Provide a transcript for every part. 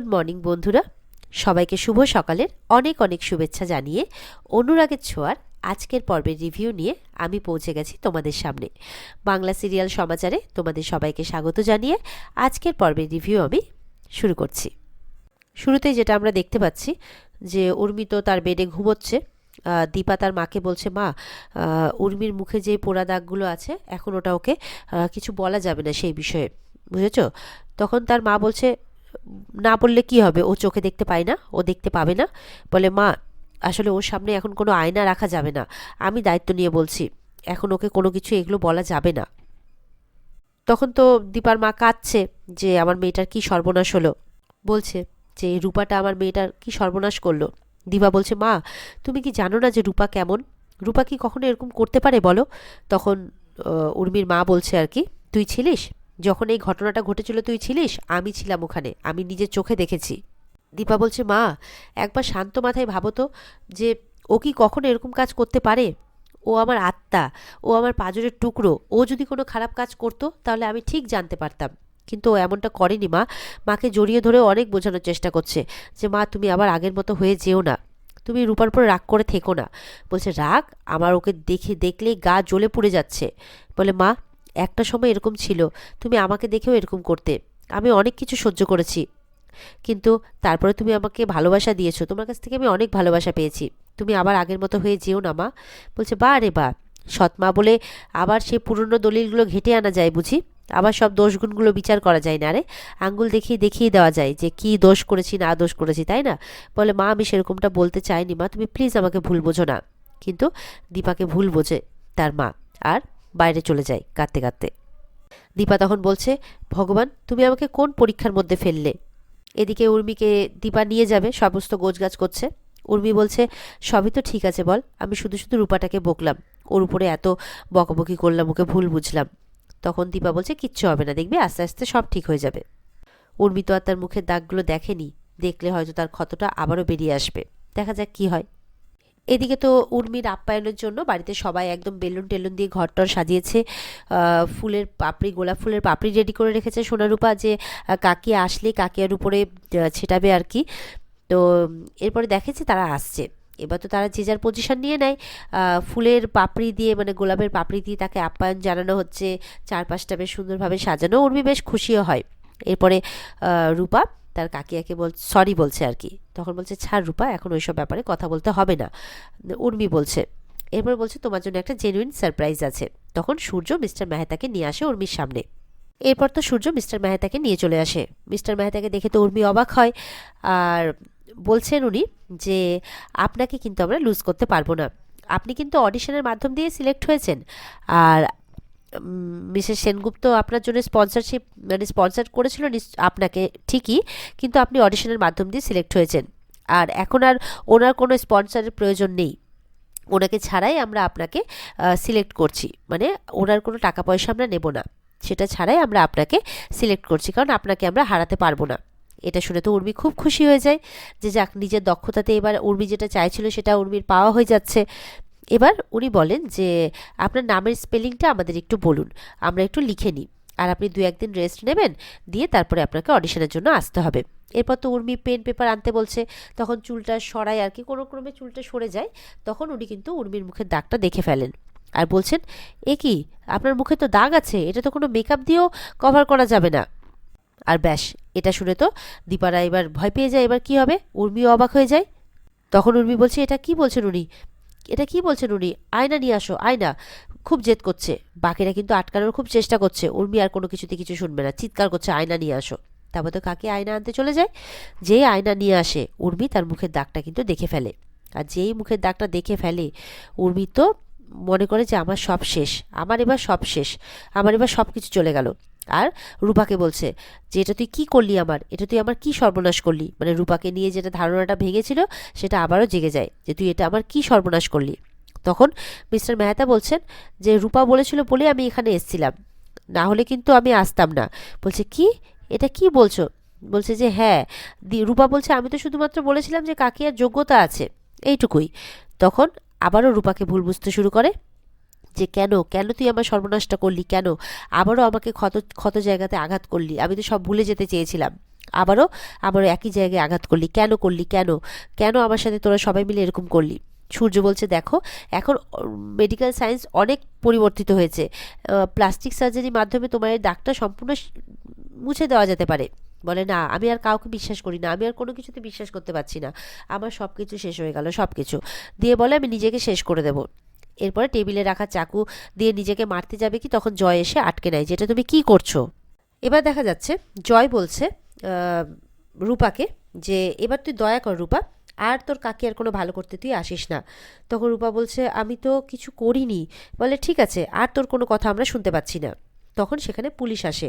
Good morning, বন্ধুরা। সবাইকে শুভ সকালের অনেক অনেক শুভেচ্ছা জানিয়ে অনুরাগের ছোঁয়ার আজকের পর্বের রিভিউ নিয়ে আমি পৌঁছে গেছি তোমাদের সামনে। বাংলা সিরিয়াল সমাচারে তোমাদের সবাইকে স্বাগত জানিয়ে আজকের পর্বের রিভিউ আমি শুরু করছি। শুরুতেই যেটা আমরা দেখতে পাচ্ছি যে উর্মি তো তার বেডে ঘুমোচ্ছে দীপা তার মাকে বলছে, মা উর্মির মুখে যে পোড়া দাগগুলো আছে, এখন ওটা ওকে কিছু বলা যাবে না সেই বিষয়ে। বুঝেছ? তখন তার মা বলছে না বললে কি হবে? ও চোখে দেখতে পায় না, ও দেখতে পাবে না। বলে, মা, আসলে ওর সামনে এখন কোনো আয়না রাখা যাবে না। আমি দায়িত্ব নিয়ে বলছি, এখন ওকে কোনো কিছু এগুলো বলা যাবে না। তখন তো দীপার মা কাঁদছে যে, আমার মেয়েটার কি সর্বনাশ হলো? বলছে যে, রূপাটা আমার মেয়েটার কি সর্বনাশ করল? দিবা বলছে, মা, তুমি কি জানো না যে রূপা কেমন? রূপা কি কখনো এরকম করতে পারে বলো? তখন উর্মির মা বলছে আর কি, তুই ছিলিস? যখন এই ঘটনাটা ঘটেছিল, তুই ছিলিস? আমি ছিলাম ওখানে। আমি নিজের চোখে দেখেছি। দীপা বলছে, মা, একবার শান্ত মাথায় ভাবো তো যে ও কি কখনো এরকম কাজ করতে পারে? ও আমার আত্মা, ও আমার পাজরের টুকরো, ও যদি কোনো খারাপ কাজ করতো তাহলে আমি ঠিক জানতে পারতাম। কিন্তু ও এমনটা করেনি, মা। মাকে জড়িয়ে ধরে অনেক বোঝানোর চেষ্টা করছে যে, মা, তুমি আবার আগের মতো হয়ে যেও না। তুমি রূপার উপর রাগ করে থেকো না। বলছে, রাগ? আমার ওকে দেখে দেখলেই গা জ্বলে পুড়ে যাচ্ছে। বলে, মা একটা সময় এরকম ছিল, তুমি আমাকে দেখেও এরকম করতে। আমি অনেক কিছু সহ্য করেছি। কিন্তু তারপরে তুমি আমাকে ভালোবাসা দিয়েছ। তোমার কাছ থেকে আমি অনেক ভালোবাসা পেয়েছি। তুমি আবার আগের মতো হয়ে যেও না, মা। বলছে, বা রে বা। সৎ মা বলে, আবার সেই পুরনো দলিলগুলো ঘেটে আনা যায় বুঝি? আবার সব দোষগুণগুলো বিচার করা যায় না রে। আঙ্গুল দেখিয়ে দেখিয়ে দেওয়া যায় যে কি দোষ করেছি, না দোষ করেছি, তাই না? বলে, মা, আমি সেরকমটা বলতে চাইনি, মা। তুমি প্লিজ আমাকে ভুল বোঝো না। কিন্তু দীপাকে ভুল বোঝে তার মা। আর বাইরে চলে যায় কাঁদতে কাঁদতে। দীপা তখন বলছে, ভগবান, তুমি আমাকে কোন পরীক্ষার মধ্যে ফেললে? এদিকে উর্মিকে দীপা নিয়ে যাবে, সমস্ত গোছগাছ করছে। উর্মি বলছে, সবই তো ঠিক আছে বল, আমি শুধু শুধু রূপাটাকে বকলাম। ওর উপরে এত বকাবকি করলাম, ওকে ভুল বুঝলাম। তখন দীপা বলছে, কিচ্ছু হবে না, দেখবি, আস্তে আস্তে সব ঠিক হয়ে যাবে। উর্মি তো আর তার মুখের দাগগুলো দেখেনি, দেখলে হয়তো তার ক্ষতটা আবারও বেরিয়ে আসবে। দেখা যাক কি হয়। এদিকে তো উর্মির আপ্যায়নের জন্য বাড়িতে সবাই একদম বেলুন টেলুন দিয়ে ঘরটর সাজিয়েছে। ফুলের পাপড়ি, গোলাপ ফুলের পাপড়ি রেডি করে রেখেছে সোনারূপা যে কাকিয়া আসলে কাকিয়ার উপরে ছেটাবে আর কি। তো, এরপরে দেখেছে তারা আসছে। এবার তো তারা যে যার পজিশন নিয়ে নেয় ফুলের পাপড়ি দিয়ে মানে গোলাপের পাপড়ি দিয়ে তাকে আপ্যায়ন জানানো হচ্ছে। চারপাশটা বেশ সুন্দরভাবে সাজানো। উর্মি বেশ খুশিও হয়। এরপরে রূপা তার কাকিয়াকে বল সরি বলছে আর কি। তখন বলছে, ছাড় রূপা, এখন ওইসব ব্যাপারে কথা বলতে হবে না। উর্মি বলছে, এরপর বলছে, তোমার জন্য একটা জেনুইন সারপ্রাইজ আছে। তখন সূর্য মিস্টার মেহতাকে নিয়ে আসে উর্মির সামনে। এরপর তো সূর্য মিস্টার মেহতাকে নিয়ে চলে আসে। মিস্টার মেহতাকে দেখে তো উর্মি অবাক হয় আর বলছেন উনি যে, আপনাকে কিন্তু আমরা লুজ করতে পারব না। আপনি কিন্তু অডিশনের মাধ্যম দিয়ে সিলেক্ট হয়েছেন। আর মিসেস সেনগুপ্ত আপনার জন্য স্পন্সরশিপ মানে স্পন্সর করেছিল আপনাকে ঠিকই, কিন্তু আপনি অডিশনের মাধ্যম দিয়ে সিলেক্ট হয়েছেন। আর এখন আর ওনার কোনো স্পন্সরের প্রয়োজন নেই। ওনাকে ছাড়াই আমরা আপনাকে সিলেক্ট করছি। মানে ওনার কোনো টাকা পয়সা আমরা নেব না। সেটা ছাড়াই আমরা আপনাকে সিলেক্ট করছি। কারণ আপনাকে আমরা হারাতে পারব না। এটা শুনে তো উর্মি খুব খুশি হয়ে যায়। যে যাক, নিজের দক্ষতাতে এবার উর্মি যেটা চাইছিল সেটা উর্মির পাওয়া হয়ে যাচ্ছে। এবার উনি বলেন যে, আপনার নামের স্পেলিংটা আমাদের একটু বলুন, আমরা একটু লিখে নিই। আর আপনি দু একদিন রেস্ট নেবেন, দিয়ে তারপরে আপনাকে অডিশনের জন্য আসতে হবে। এরপর তো উর্মি পেন পেপার আনতে বলছে। তখন চুলটা সরায় আর কি, কোনো ক্রমে চুলটা সরে যায়। তখন উনি কিন্তু উর্মির মুখের দাগটা দেখে ফেলেন আর বলছেন, এ কি, আপনার মুখে তো দাগ আছে, এটা তো কোনো মেকআপ দিয়েও কভার করা যাবে না। আর ব্যাস, এটা শুনে তো দীপারা এবার ভয় পেয়ে যায়, এবার কি হবে? উর্মিও অবাক হয়ে যায়। তখন উর্মি বলছে, এটা কি বলছেন উনি? এটা কি বলছেন উনি? আয়না নিয়ে আসো, আয়না। খুব জেদ করছে। বাকিরা কিন্তু আটকানোর খুব চেষ্টা করছে। উর্মি আর কোনো কিছুতে কিছু শুনবে না। চিৎকার করছে, আয়না নিয়ে আসো। তারপর তো কাকে আয়না আনতে চলে যায়? যেই আয়না নিয়ে আসে, উর্মি তার মুখের দাগটা কিন্তু দেখে ফেলে। আর যেই মুখের দাগটা দেখে ফেলে, উর্মি তো মনে করে যে আমার সব শেষ, আমার এবার সব শেষ, আমার এবার সব কিছু চলে গেল। আর রূপাকে বলছে যে, এটা তুই কি করলি আমার? এটা তুই আমার কি সর্বনাশ করলি? মানে রূপাকে নিয়ে যেটা ধারণাটা ভেঙেছিল, সেটা আবারও জেগে যায় যে, তুই এটা আমার কি সর্বনাশ করলি? তখন মিস্টার মেহতা বলছেন যে, রূপা বলেছিল বলে আমি এখানে এসেছিলাম। না হলে কিন্তু আমি আসতাম না। বলছে, কি? এটা কি বলছো? বলছে যে হ্যাঁ রূপা বলছে, আমি তো শুধুমাত্র বলেছিলাম যে, কাকিয়ার যোগ্যতা আছে। এইটুকুই। তখন আবারও রূপাকে ভুল বুঝতে শুরু করে। যে কেন? কেন তুই আমার সর্বনাশটা করলি? কেন? আবারও আমাকে ক্ষত ক্ষত জায়গাতে আঘাত করলি। আমি তো সব ভুলে যেতে চেয়েছিলাম। আবারও আবারও একই জায়গায় আঘাত করলি। কেন করলি? কেন? কেন আমার সাথে তোরা সবাই মিলে এরকম করলি? সূর্য বলছে, দেখো, এখন মেডিকেল সায়েন্স অনেক পরিবর্তিত হয়েছে। প্লাস্টিক সার্জারির মাধ্যমে তোমার দাগটা সম্পূর্ণ মুছে দেওয়া যেতে পারে। বলে, না, আমি আর কাউকে বিশ্বাস করি না। আমি আর কোনো কিছুতে বিশ্বাস করতে পারছি না। আমার সব কিছু শেষ হয়ে গেল সব কিছু দিয়ে বলে, আমি নিজেকে শেষ করে দেবো। এরপরে টেবিলে রাখা চাকু দিয়ে নিজেকে মারতে যাবে কি তখন জয় এসে আটকে নেয় যেটা তুমি কি করছ? এবার দেখা যাচ্ছে, জয় বলছে রূপাকে যে এবার তুই দয়া কর রূপা, আর তোর কাকে আর কোনো ভালো করতে তুই আসিস না। তখন রূপা বলছে, আমি তো কিছু করিনি। বলে, ঠিক আছে, আর তোর কোনো কথা আমরা শুনতে পাচ্ছি না। তখন সেখানে পুলিশ আসে।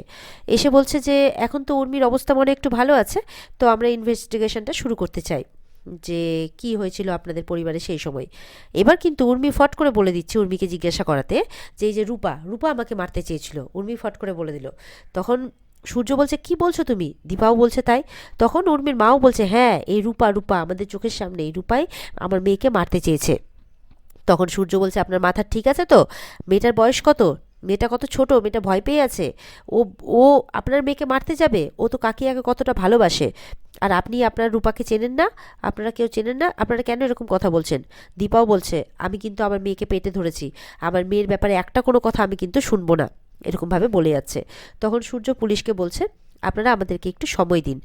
এসে বলছে যে, এখন তো উর্মির অবস্থা মনে একটু ভালো আছে, তো আমরা ইনভেস্টিগেশনটা শুরু করতে চাই। যে কি হয়েছিল আপনাদের পরিবারে সেই সময়। এবার কিন্তু উর্মি ফট করে বলে দিচ্ছে উর্মিকে জিজ্ঞাসা করাতে যে এই যে রূপা রূপা আমাকে মারতে চেয়েছিল। উর্মি ফট করে বলে দিল, তখন সূর্য বলছে, কি বলছো তুমি? দীপাও বলছে তাই। তখন উর্মির মাও বলছে হ্যাঁ এই রূপা রূপা, আমাদের চোখের সামনে এই রূপাই আমার মেয়েকে মারতে চেয়েছে। তখন সূর্য বলছে, আপনার মাথা ঠিক আছে তো? মেয়েটার বয়স কত? মেয়েটা কত ছোট, মেয়েটা ভয় পেয়ে আছে। ও ও আপনার মেয়েকে মারতে যাবে? ও তো কাকিয়াকে কতটা ভালোবাসে। আর আপনি আপনার রূপাকে চেনেন না? আপনারা কেউ চেনেন না? আপনারা কেন এরকম কথা বলছেন? দীপাও বলছে, আমি কিন্তু আমার মেয়েকে পেটে ধরেছি। আমার মেয়ের ব্যাপারে একটা কোনো কথা আমি কিন্তু শুনব না। এরকমভাবে বলে যাচ্ছে। তখন সূর্য পুলিশকে বলছে, আপনারা আমাদেরকে একটু সময় দিন।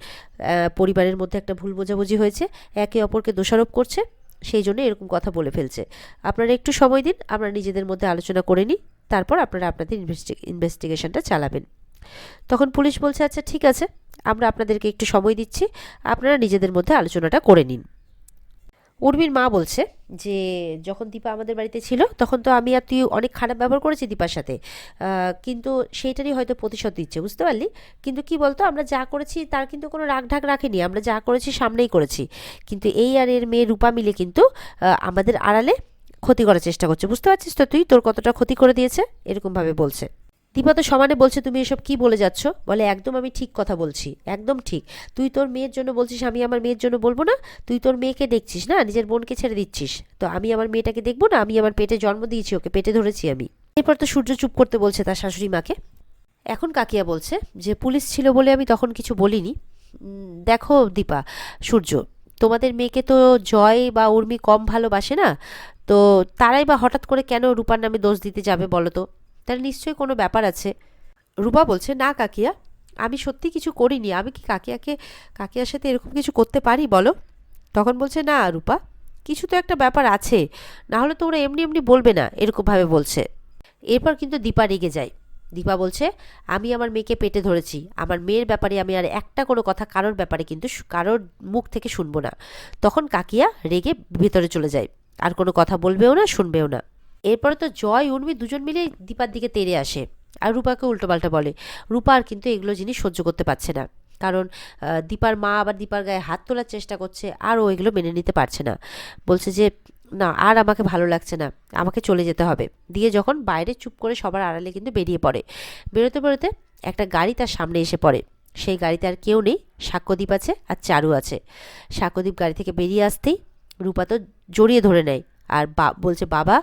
পরিবারের মধ্যে একটা ভুল বোঝাবুঝি হয়েছে। একে অপরকে দোষারোপ করছে। সেই জন্য এরকম কথা বলে ফেলছে। আপনারা একটু সময় দিন, আমরা নিজেদের মধ্যে আলোচনা করে নিই। তারপর আপনারা আপনাদের ইনভেস্টি, ইনভেস্টিগেশনটা চালাবেন। তখন পুলিশ বলছে আচ্ছা ঠিক আছে, আমরা আপনাদেরকে একটু সময় দিচ্ছি, আপনারা নিজেদের মধ্যে আলোচনাটা করে নিন। উর্মির মা বলছে যে, যখন দীপা আমাদের বাড়িতে ছিল, তখন তো আমি আর তুই অনেক খারাপ ব্যবহার করেছি দীপার সাথে। কিন্তু সেইটারই হয়তো প্রতিশোধ দিচ্ছে, বুঝতে পারলি? কিন্তু কি বলতো, আমরা যা করেছি তার কিন্তু কোনো রাগ ঢাক রাখেনি, আমরা যা করেছি সামনেই করেছি। কিন্তু এই আর এর মেয়ে রূপা মিলে কিন্তু আমাদের আড়ালে ক্ষতি করার চেষ্টা করছে। বুঝতে পারছিস তো তুই? তোর কতটা ক্ষতি করে দিয়েছে? এরকমভাবে বলছে। দীপা তো সমানে বলছে, তুমি এসব কি বলে যাচ্ছ? বলে, একদম আমি ঠিক কথা বলছি। একদম ঠিক। তুই তোর মেয়ের জন্য বলছিস, আমি আমার মেয়ের জন্য বলব না? তুই তোর মেয়েকে দেখছিস না? নিজের বোনকে ছেড়ে দিচ্ছিস। তো আমি আমার মেয়েটাকে দেখব না? আমি আমার পেটে জন্ম দিয়েছি ওকে, পেটে ধরেছি আমি। এরপর তো সূর্য চুপ করতে বলছে তার শাশুড়ি মাকে। এখন কাকিয়া বলছে যে, পুলিশ ছিল বলে আমি তখন কিছু বলিনি। দেখো দীপা, সূর্য, তোমাদের মেয়েকে তো জয় বা উর্মি কম ভালোবাসে না? তো তারাই বা হঠাৎ করে কেন রূপার নামে দোষ দিতে যাবে বলো তো তার নিশ্চয়ই কোনো ব্যাপার আছে। রূপা বলছে, না, কাকিয়া, আমি সত্যি কিছু করিনি। আমি কি কাকিয়াকে, কাকিয়ার সাথে এরকম কিছু করতে পারি, বলো? তখন বলছে, না, রূপা, কিছু তো একটা ব্যাপার আছে। না হলে তো ওরা এমনি এমনি বলবে না, এরকমভাবে বলছে। এরপর কিন্তু দীপা রেগে যায়। দীপা বলছে, আমি আমার মেয়েকে পেটে ধরেছি। আমার মেয়ের ব্যাপারে আমি আর একটা কোনো কথা কারোর ব্যাপারে কিন্তু কারোর মুখ থেকে শুনব না। তখন কাকিয়া রেগে ভেতরে চলে যায়। আর কোনো কথা বলবেও না, শুনবেও না। এরপরে তো জয়, উর্মি দুজন মিলে দীপার দিকে তেড়ে আসে। আর রূপাকে উল্টোপাল্টা বলে। রূপা আর কিন্তু এগুলো জিনিস সহ্য করতে পারছে না। কারণ দীপার মা আবার দীপার গায়ে হাত তোলার চেষ্টা করছে, আর ও এগুলো মেনে নিতে পারছে না। বলছে যে, না, আর আমাকে ভালো লাগছে না। আমাকে চলে যেতে হবে। দিয়ে যখন বাইরে চুপ করে সবার আড়ালে কিন্তু বেরিয়ে পড়ে। বেরোতে বেরোতে একটা গাড়ি তার সামনে এসে পড়ে। সেই গাড়িতে আর কেউ নেই। সাক্ষ্যদীপ আছে আর চারু আছে। সাক্ষ্যদীপ গাড়ি থেকে বেরিয়ে আসতেই রূপা তো জড়িয়ে ধরে নেয়। আর বা, বলছে, বাবা,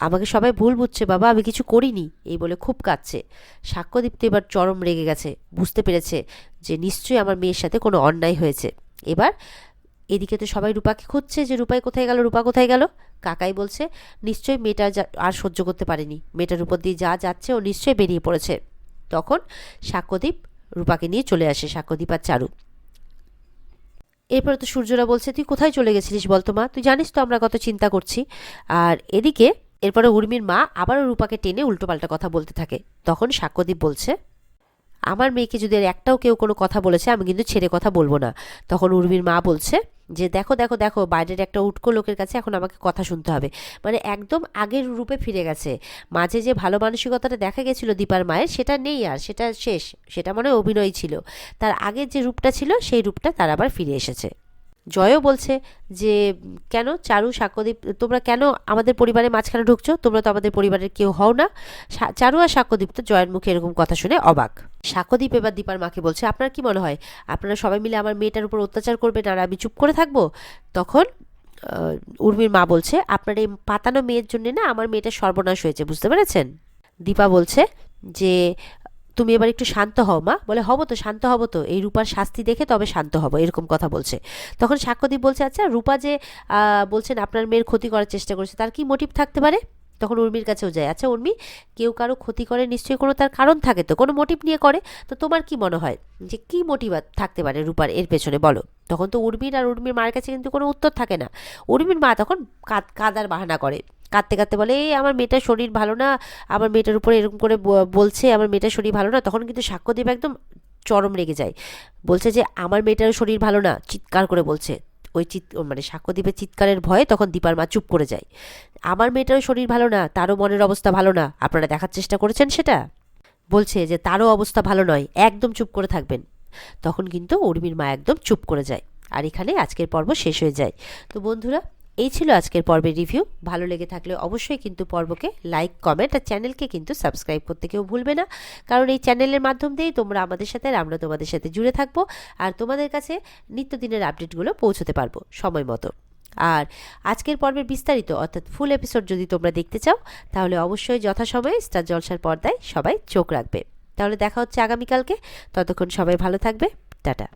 আমাকে সবাই ভুল বুঝছে, বাবা, আমি কিছু করিনি। এই বলে খুব কাঁদছে। সাক্ষ্যদীপ তো এবার চরম রেগে গেছে। বুঝতে পেরেছে যে নিশ্চয়ই আমার মেয়ের সাথে কোনো অন্যায় হয়েছে। এবার এদিকে তো সবাই রূপাকে খুঁজছে যে, রূপাই কোথায় গেল? রূপা কোথায় গেল? কাকাই বলছে, নিশ্চয়ই মেয়েটা আর সহ্য করতে পারেনি। মেয়েটার উপর দিয়ে যা যাচ্ছে, ও নিশ্চয়ই বেরিয়ে পড়েছে। তখন সাক্ষ্যদীপ রূপাকে নিয়ে চলে আসে, সাক্ষ্যদীপ আর চারু। এরপরে তো সূর্যরা বলছে, তুই কোথায় চলে গেছিলিস বলতো মা? তুই জানিস তো আমরা কত চিন্তা করছি। আর এদিকে এরপরে উর্মির মা আবারও রূপাকে টেনে উল্টোপাল্টা কথা বলতে থাকে। তখন সাক্ষ্যদীপ বলছে আমার মেয়েকে যদি আর একটাও কেউ কোনো কথা বলেছে, আমি কিন্তু ছেড়ে কথা বলব না। তখন উর্মির মা বলছে যে, দেখো দেখো দেখো, বাইরের একটা উটকো লোকের কাছে এখন আমাকে কথা শুনতে হবে। মানে একদম আগের রূপে ফিরে গেছে। মাঝে যে ভালো মানসিকতাটা দেখা গেছিল দীপার মায়ের, সেটা নেই আর, সেটা শেষ। সেটা মনে অভিনয় ছিল। তার আগের যে রূপটা ছিল, সেই রূপটা তার আবার ফিরে এসেছে। জয়ও বলছে যে, কেন চারু, সাক্ষ্যদীপ, তোমরা কেন আমাদের পরিবারের মাঝখানে ঢুকছো? তোমরা তো আমাদের পরিবারের কেউ হও না। চারু আর সাক্ষ্যদীপ তো জয়ের মুখে এরকম কথা শুনে অবাক। সাক্ষ্যদীপ এবার দীপার মাকে বলছে, আপনার কি মনে হয়? আপনারা সবাই মিলে আমার মেয়েটার উপর অত্যাচার করবেন আর আমি চুপ করে থাকব? তখন উর্মির মা বলছে, আপনার এই পাতানো মেয়ের জন্য না আমার মেয়েটার সর্বনাশ হয়েছে, বুঝতে পেরেছেন? দীপা বলছে যে তুমি এবার একটু শান্ত হও, মা। বলে, হব তো, শান্ত হব তো। এই রূপার শাস্তি দেখে তবে শান্ত হব, এরকম কথা বলছে। তখন সাক্ষ্যদীপ বলছে আচ্ছা রূপা যে বলছেন আপনার মেয়ের ক্ষতি করার চেষ্টা করেছে, তার কি মোটিভ থাকতে পারে? তখন উর্মির কাছেও যায় আচ্ছা উর্মি, কেউ কারও ক্ষতি করে নিশ্চয়ই কোনো তার কারণ থাকে তো। কোনো মোটিভ নিয়ে করে? তো তোমার কি মনে হয় যে, কি মোটিভ থাকতে পারে রূপার এর পেছনে, বলো? তখন তো উর্মির আর উর্মির মায়ের কাছে কিন্তু কোনো উত্তর থাকে না। উর্মির মা তখন কাদ- কাদার বাহানা করে। কাঁদতে কাঁদতে বলে, এই আমার মেয়েটার শরীর ভালো না, আমার মেয়েটার উপরে এরকম করে বলছে, আমার মেয়েটার শরীর ভালো না, তখন কিন্তু সাক্ষ্যদীপ একদম চরম রেগে যায়। বলছে যে, আমার মেয়েটার শরীর ভালো না, চিৎকার করে বলছে। ওই চিৎ মানে সাক্ষ্যদীপের চিৎকারের ভয়ে তখন দীপার মা চুপ করে যায়। আমার মেয়েটারও শরীর ভালো না, তারও মনের অবস্থা ভালো না, আপনারা দেখার চেষ্টা করেছেন সেটা? বলছে যে, তারও অবস্থা ভালো নয়, একদম চুপ করে থাকবেন। তখন কিন্তু উর্মির মা একদম চুপ করে যায়। আর এখানে আজকের পর্ব শেষ হয়ে যায়। তো বন্ধুরা এই ছিল আজকের পর্বের রিভিউ। ভালো লেগে থাকলে অবশ্যই কিন্তু পর্বকে লাইক, কমেন্ট আর চ্যানেলকে কিন্তু সাবস্ক্রাইব করতে কেউ ভুলবে না। কারণ এই চ্যানেলের মাধ্যম দিয়েই তোমরা আমাদের সাথে আর আমরা তোমাদের সাথে জুড়ে থাকব আর তোমাদের কাছে নিত্যদিনের আপডেটগুলো পৌঁছতে পারব সময় মতো। আর আজকের পর্বের বিস্তারিত, অর্থাৎ ফুল এপিসোড যদি তোমরা দেখতে চাও, তাহলে অবশ্যই যথাসময়ে স্টার জলসার পর্দায় সবাই চোখ রাখবে। তাহলে দেখা হচ্ছে আগামীকালকে। ততক্ষণ সবাই ভালো থাকবে। টাটা।